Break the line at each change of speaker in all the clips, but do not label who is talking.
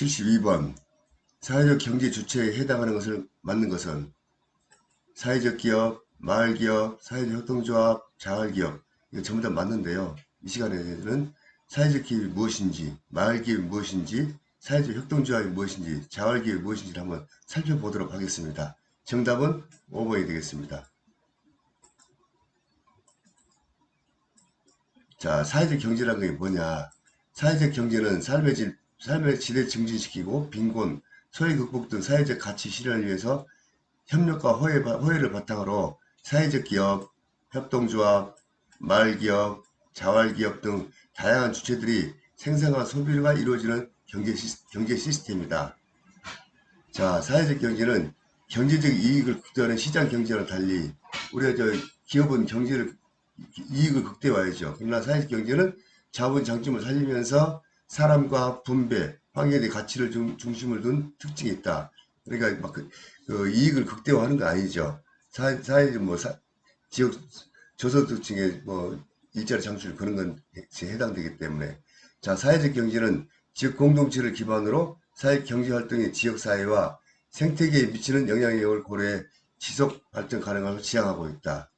72번 사회적 경제 주체에 해당하는 것을 맞는 것은 사회적 기업, 마을기업, 사회적 협동조합, 자활기업 이거 전부 다 맞는데요. 이 시간에는 사회적 기업이 무엇인지, 마을기업이 무엇인지, 사회적 협동조합이 무엇인지, 자활기업이 무엇인지를 한번 살펴보도록 하겠습니다. 정답은 5번이 되겠습니다. 자, 사회적 경제라는 게 뭐냐? 사회적 경제는 삶의 질, 삶의 질을 증진시키고 빈곤, 소외 극복 등 사회적 가치 실현을 위해서 협력과 호혜, 호혜를 바탕으로 사회적 기업, 협동조합, 마을기업, 자활기업 등 다양한 주체들이 생산과 소비가 이루어지는 경제, 경제 시스템이다. 자, 사회적 경제는 경제적 이익을 극대화하는 시장 경제와 달리 우리가 저 기업은 경제를 이익을 극대화해야죠. 그러나 사회적 경제는 자본 장점을 살리면서 사람과 분배, 환경의 가치를 중, 중심을 둔 특징이 있다. 그러니까 막 그, 그 이익을 극대화하는 거 아니죠. 사, 사회적 뭐 사, 지역 저소득층의 뭐 일자리 창출 그런 건 해당되기 때문에 자 사회적 경제는 지역 공동체를 기반으로 사회 경제 활동의 지역 사회와 생태계에 미치는 영향력을 고려해 지속 발전 가능함을 지향하고 있다.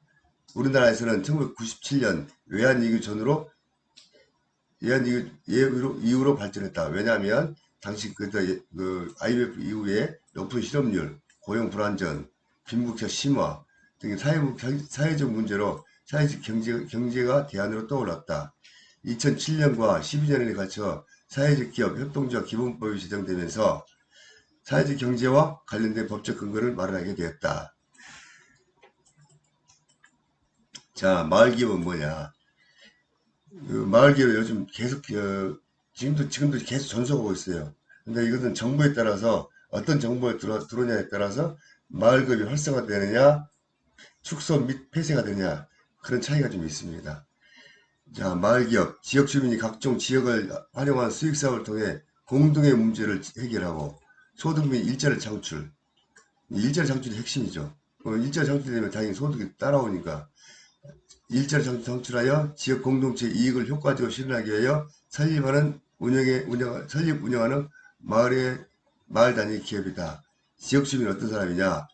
우리나라에서는 1997년 외환위기 전후로 외환위기 이후로, 이후로 발전했다. 왜냐하면 당시 그때 그 IMF 이후에 높은 실업률, 고용 불안전, 빈부격 심화 등의 사회적, 사회적 문제로 사회적 경제, 경제가 대안으로 떠올랐다. 2007년과 12년에 걸쳐 사회적 기업 협동조합 기본법이 제정되면서 사회적 경제와 관련된 법적 근거를 마련하게 되었다. 자, 마을기업은 뭐냐? 그 마을기업 요즘 계속 어, 지금도 지금도 계속 전속하고 있어요. 근데 이것은 정부에 따라서 어떤 정부에 들어, 들어오냐에 따라서 마을기업이 활성화되느냐, 축소 및 폐쇄가 되느냐 그런 차이가 좀 있습니다. 자, 마을기업, 지역 주민이 각종 지역을 활용한 수익사업을 통해 공동의 문제를 해결하고 소득 및 일자리 창출. 일자리 창출이 핵심이죠. 일자리 창출되면 당연히 소득이 따라오니까 일자리 창출하여 지역 공동체 이익을 효과적으로 실현하기 위하여 설립하는 운영에 운영 설립 운영하는 마을의 마을 단위 기업이다. 지역 주민 어떤 사람이냐?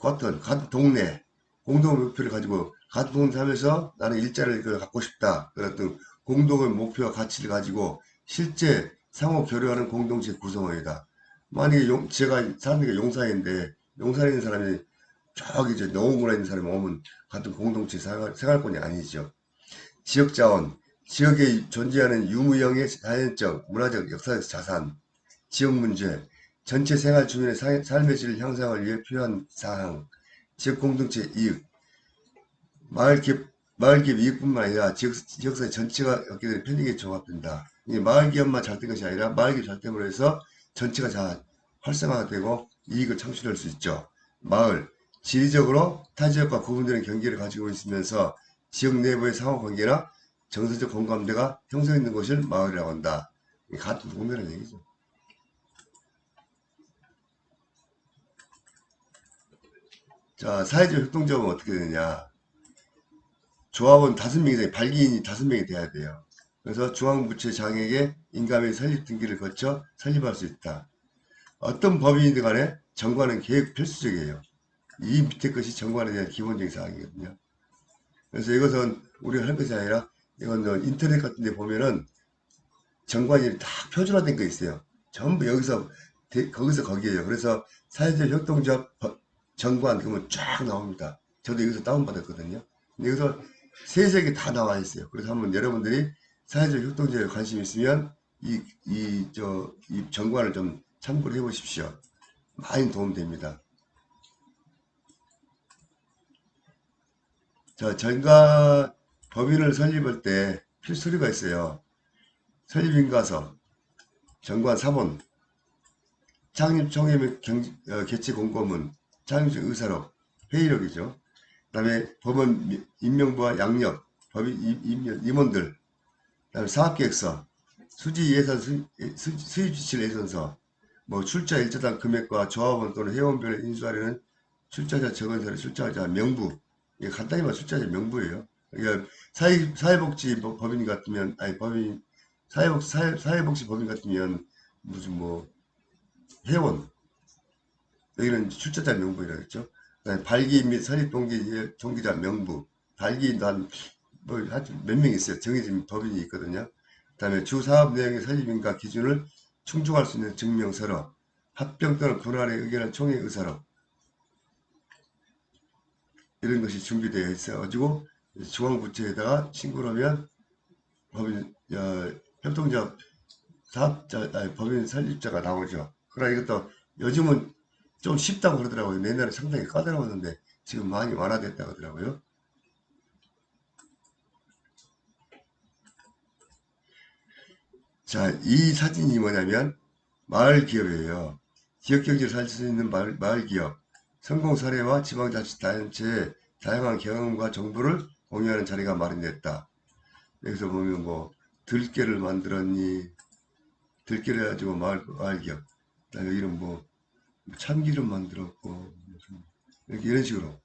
같은 같은 동네 공동 목표를 가지고 같은 동네 살면서 나는 일자리를 갖고 싶다. 어떤 공동의 목표와 가치를 가지고 실제 상호 교류하는 공동체 구성원이다. 만약에 용, 제가 사람들이 용사인데 용사에 있는 사람이 저기 이제 농업문화 있는 사람이 오면 같은 공동체 생활, 생활권이 아니죠. 지역 자원, 지역에 존재하는 유무형의 자연적, 문화적, 역사적 자산, 지역 문제, 전체 생활 주민의 사, 삶의 질 향상을 위해 필요한 사항, 지역 공동체 이익, 마을 기업, 마을 기업 이익뿐만 아니라 지역, 지역사회 전체가 얻게 되는 편익에 종합된다. 이게 마을 기업만 잘 된 것이 아니라 마을 기업 잘 됨으로 해서 전체가 잘 활성화되고 이익을 창출할 수 있죠. 마을, 지리적으로 타 지역과 구분되는 경계를 가지고 있으면서 지역 내부의 상호관계나 정서적 공감대가 형성있는 곳을 마을이라고 한다. 같은 동네라는 얘기죠. 자, 사회적 협동조합은 어떻게 되느냐. 조합은 다섯 명이 돼, 발기인이 다섯 명이 돼야 돼요. 그래서 중앙부처 장에게 인감의 설립 등기를 거쳐 설립할 수 있다. 어떤 법인이든 간에 정관은 계획 필수적이에요. 이 밑에 것이 정관에 대한 기본적인 사항이거든요. 그래서 이것은 우리가 할 것이 아니라 이건 인터넷 같은 데 보면은 정관이 다 표준화된 거 있어요. 전부 여기서 거기서 거기에요. 그래서 사회적 협동조합 정관 그러면 쫙 나옵니다. 저도 여기서 다운받았거든요. 여기서 세색이 다 나와 있어요. 그래서 한번 여러분들이 사회적 협동조합에 관심 있으면 이, 이, 저, 이 정관을 좀 참고를 해 보십시오. 많이 도움됩니다. 자, 정관 법인을 설립할 때 필수리가 있어요. 설립인가서, 정관 사본, 창립 총회 및 어, 개최 공고문, 창립 의사록, 회의록이죠. 그 다음에 법원 임명부와 양력, 법인 임원들, 그 다음에 사업계획서, 수지 예산 수, 수, 수입 지출 예산서, 뭐 출자 일자당 금액과 조합원 또는 회원별을 인수하려는 출자자 적은서를 출자자 명부, 이게 간단히 말해 출자자 명부예요. 그러니까 사회, 사회복지 법인 같으면, 아니 법인, 사회복, 사회, 사회복지 법인 같으면 무슨 뭐 회원 여기는 출자자 명부이라고 했죠. 발기 및 설립 동기 종기자 명부 발기 난뭐 하여튼 몇명 있어요. 정해진 법인이 있거든요. 그 다음에 주 사업 내용의 설립인가 기준을 충족할 수 있는 증명서로 합병 또는 분할에 의견한 총회 의사로 이런 것이 준비되어 있어 가지고 중앙부처에다가 신고를 하면 법인 어, 협동자 사업자 아니, 법인 설립자가 나오죠. 그러나 이것도 요즘은 좀 쉽다고 그러더라고요. 옛날에 상당히 까다로웠는데 지금 많이 완화됐다고 하더라고요. 자, 이 사진이 뭐냐면 마을 기업이에요. 지역 경제를 살릴 수 있는 마을, 마을 기업, 성공 사례와 지방자치단체의 다양한 경험과 정보를 공유하는 자리가 마련됐다. 여기서 보면 뭐 들깨를 만들었니, 들깨를 가지고 기업, 그다음에 이런 뭐 참기름 만들었고 이렇게 이런 식으로.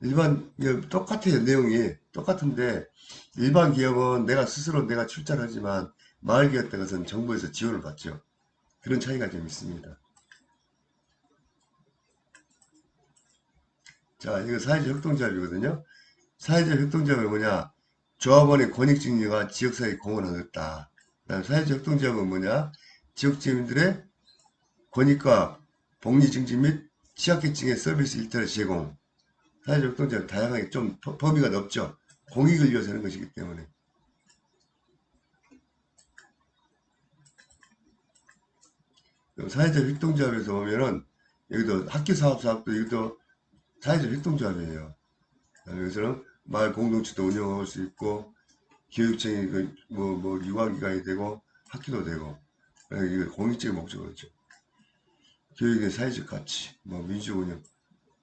일반 똑같아요 내용이. 똑같은데 일반 기업은 내가 스스로 내가 출자를 하지만 마을 기업 같은 것은 정부에서 지원을 받죠. 그런 차이가 좀 있습니다 자 이거 사회적 협동조합이거든요. 사회적 협동조합이 뭐냐? 조합원의 권익증리가 지역사회 공헌을 얻었다. 그다음 사회적 협동조합은 뭐냐? 지역 주민들의 권익과 복리 증진 및 취약계층의 서비스 일탈의 제공. 사회적 협동조합 다양하게 좀 법- 범위가 넓죠. 공익을 위해서 하는 것이기 때문에. 사회적 협동조합에서 보면은 여기도 학교 사업 사업도 여기도 사회적 협동조합이에요. 여기서는 마을 공동체도 운영할 수 있고 교육청이 그 뭐, 뭐 유아기관이 되고 학교도 되고 그래서 이거 공익적인 목적으로 있죠. 교육의 사회적 가치, 뭐 민주적 운영.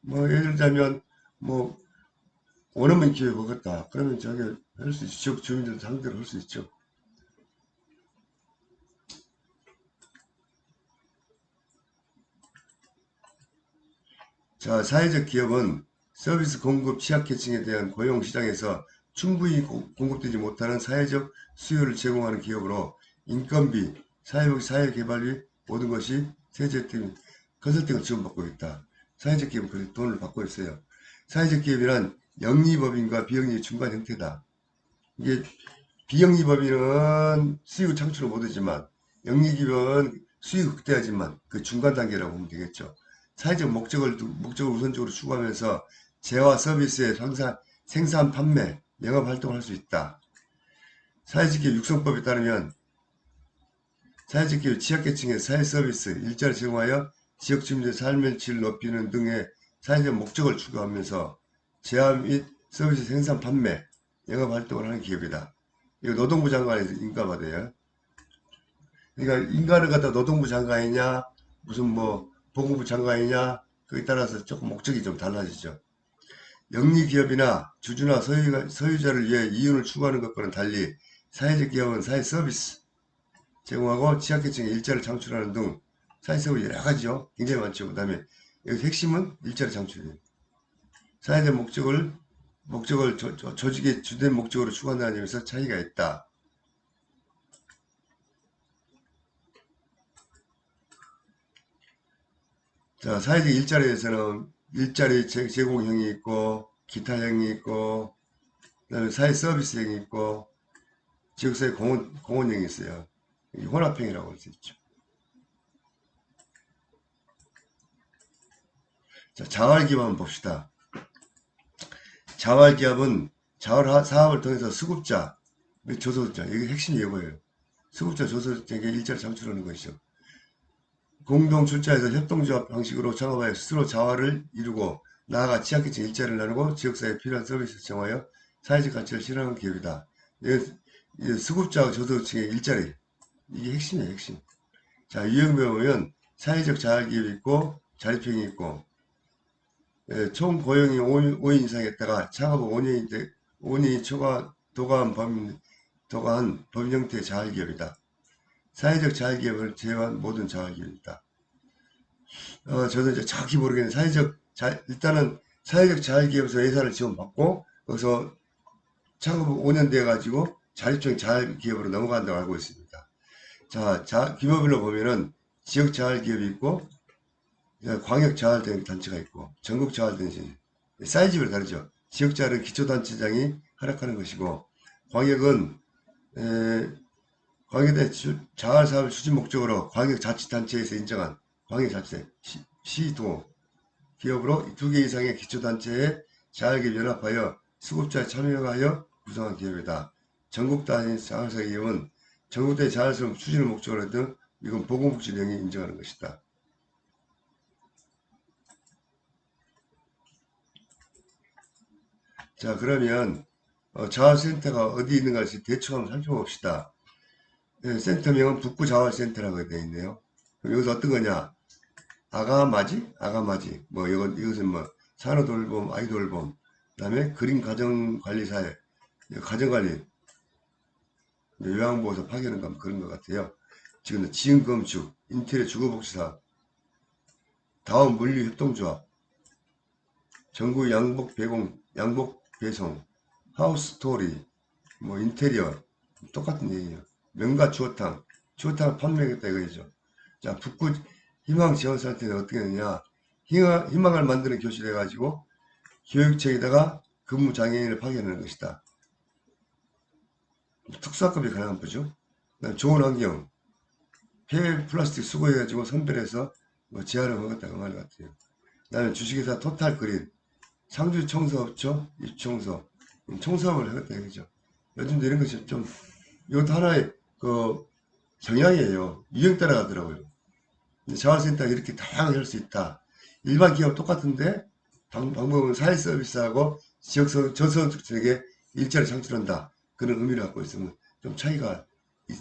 뭐 예를 들자면 뭐 원어민 기회 보겠다. 그러면 저기 할수 있죠. 지역 주민들 상대로 할 수 있죠. 자, 사회적 기업은 서비스 공급 취약계층에 대한 고용 시장에서 충분히 고- 공급되지 못하는 사회적 수요를 제공하는 기업으로 인건비, 사회적 사회개발비 모든 것이 세제 등 컨설팅을 지원받고 있다. 사회적 기업은 그렇게 돈을 받고 있어요. 사회적 기업이란 영리법인과 비영리 중간 형태다. 이게 비영리법인은 수익 창출을 못하지만 영리기업은 수익 극대화지만 그 중간 단계라고 보면 되겠죠. 사회적 목적을 두- 목적을 우선적으로 추구하면서 재화 서비스의 생산, 생산 판매, 영업 활동을 할 수 있다. 사회적 기업 육성법에 따르면 사회적 기업 취약계층의 사회 서비스, 일자리 제공하여 지역 주민들의 삶의 질을 높이는 등의 사회적 목적을 추구하면서 재화 및 서비스 생산 판매, 영업 활동을 하는 기업이다. 이거 노동부 장관에서 인가받아요. 그러니까 인간을 갖다 노동부 장관이냐, 무슨 뭐 보건부 장관이냐, 그에 따라서 조금 목적이 좀 달라지죠. 영리기업이나 주주나 소유가, 소유자를 위해 이윤을 추구하는 것과는 달리 사회적 기업은 사회 서비스 제공하고 취약계층에 일자를 창출하는 등 사회 서비스 여러 가지죠. 굉장히 많죠. 그 다음에 여기 핵심은 일자리 창출이에요. 사회적 목적을 목적을 조, 조, 조직의 주된 목적으로 추구한다는 점에서 차이가 있다. 자, 사회적 일자리에서는 일자리 제- 제공형이 있고, 기타형이 있고, 그다음에 사회 서비스형이 있고, 지역사회 공헌, 공헌형이 있어요. 이 혼합형이라고 할 수 있죠. 자, 자활기업 한번 봅시다. 자활기업은 자활 하- 사업을 통해서 수급자 및 조소자, 이게 핵심 예고예요. 수급자, 조소자에게 일자리 창출하는 것이죠. 공동 출자에서 협동조합 방식으로 창업하여 스스로 자활을 이루고 나아가 취약계층 일자리를 나누고 지역사회에 필요한 서비스를 제공하여 사회적 가치를 실현하는 기업이다. 수급자와 저소득층의 일자리 이게 핵심이에요 핵심. 자 유형별 보면 사회적 자활기업이 있고 자립형이 있고 예, 총 고용이 5인, 5인 이상 했다가 창업 후 5년이, 돼- 5년이 초과 도가한 범, 도가한 범 형태의 자활기업이다. 사회적 자활기업을 제외한 모든 자활기업이다. 어, 저도 이제 정확히 모르겠는데, 사회적, 자, 일단은 사회적 자활기업에서 예산을 지원받고, 거기서 창업 후 5년 돼가지고 자립적 자활기업으로 넘어간다고 알고 있습니다. 자, 자 규모별로 보면은 지역 자활 기업이 있고 그다음에 광역 자활된 단체가 있고 전국 자활된 단체 사이즈별 다르죠. 지역 자활은 기초단체장이 활약하는 것이고 광역은 에, 광역대 주- 자활 사업을 추진 목적으로 광역 자치단체에서 인정한 광역 자치 시, 시도 기업으로 두 개 이상의 기초단체의 자활기업 연합하여 수급자에 참여하여 구성한 기업이다. 전국 단위 자활사 기업은 전국대 자활사업 추진을 목적으로 등 이건 보건복지령이 인정하는 것이다. 자 그러면 어, 자활센터가 어디 있는가 대충 한번 살펴봅시다. 예, 센터명은 북부자활센터라고 되어 있네요. 그럼 여기서 어떤 거냐? 아가마지? 아가마지. 뭐 이건 이것은 뭐 산후돌봄, 아이돌봄, 그 다음에 그림 가정관리사회, 가정관리, 요양보호사 파견은 감 그런 것 같아요. 지금 지은건축, 인테리어 주거복지사, 다음 물류협동조합, 전국 양복 배공, 양복 배송, 하우스토리, 뭐 인테리어 똑같은 얘기예요. 명가 주어탕, 주어탕을 판매하겠다 이거죠. 자, 북구 희망 지원 센터는 어떻게 하느냐? 희망, 희망을 만드는 교실 해 가지고 교육청에다가 근무 장애인을 파견하는 것이다. 특수학급이 가능한 거죠. 좋은 환경, 폐 플라스틱 수거해 가지고 선별해서 뭐 재활을 하겠다 그 말 같아요. 그다음에 주식회사 토탈 그린, 상주 청소업체 입청소, 청소업을 하겠다 이거죠. 요즘도 이런 것이 좀 이것도 하나의 그 경향이에요. 유행 따라가더라고요. 자원센터가 이렇게 다양하게 할 수 있다. 일반 기업 똑같은데 방, 방법은 사회 서비스하고 지역 서- 저소득층에게 일자리 창출한다. 그런 의미를 갖고 있으면 좀 차이가 있,